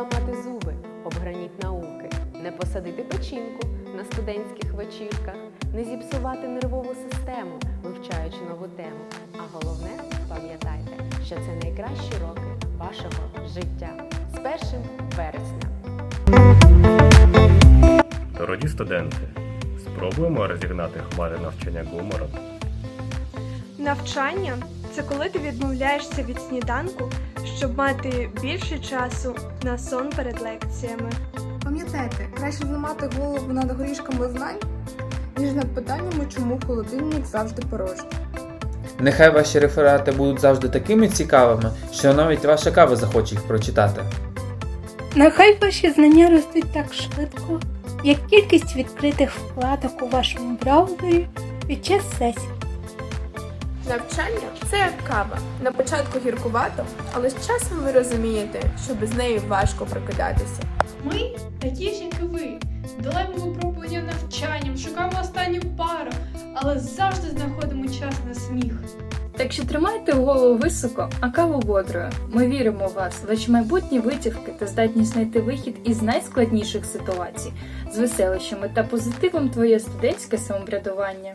поламати зуби об граніт науки, не посадити печінку на студентських вечірках, не зіпсувати нервову систему, вивчаючи нову тему. А головне, пам'ятайте, що це найкращі роки вашого життя з 1 вересня. Дорогі студенти, спробуємо розігнати хмари навчання гумором. Навчання це коли ти відмовляєшся від сніданку, щоб мати більше часу на сон перед лекціями. Пам'ятайте, краще зламати голову над горішками знань, ніж над питаннями, чому холодильник завжди порожній. Нехай ваші реферати будуть завжди такими цікавими, що навіть ваша кава захоче їх прочитати. Нехай ваші знання ростуть так швидко, як кількість відкритих вкладок у вашому браузері під час сесії. Навчання це як кава. На початку гіркувато, але з часом ви розумієте, що без неї важко прокидатися. Ми такі ж, як і ви. Долаємо випробування навчанням, шукаємо останню пару, але завжди знаходимо час на сміх. Так що тримайте голову високо, а каву бодрою. Ми віримо в вас, ваші майбутні витівки та здатність знайти вихід із найскладніших ситуацій з веселищами та позитивом твоє студентське самоврядування.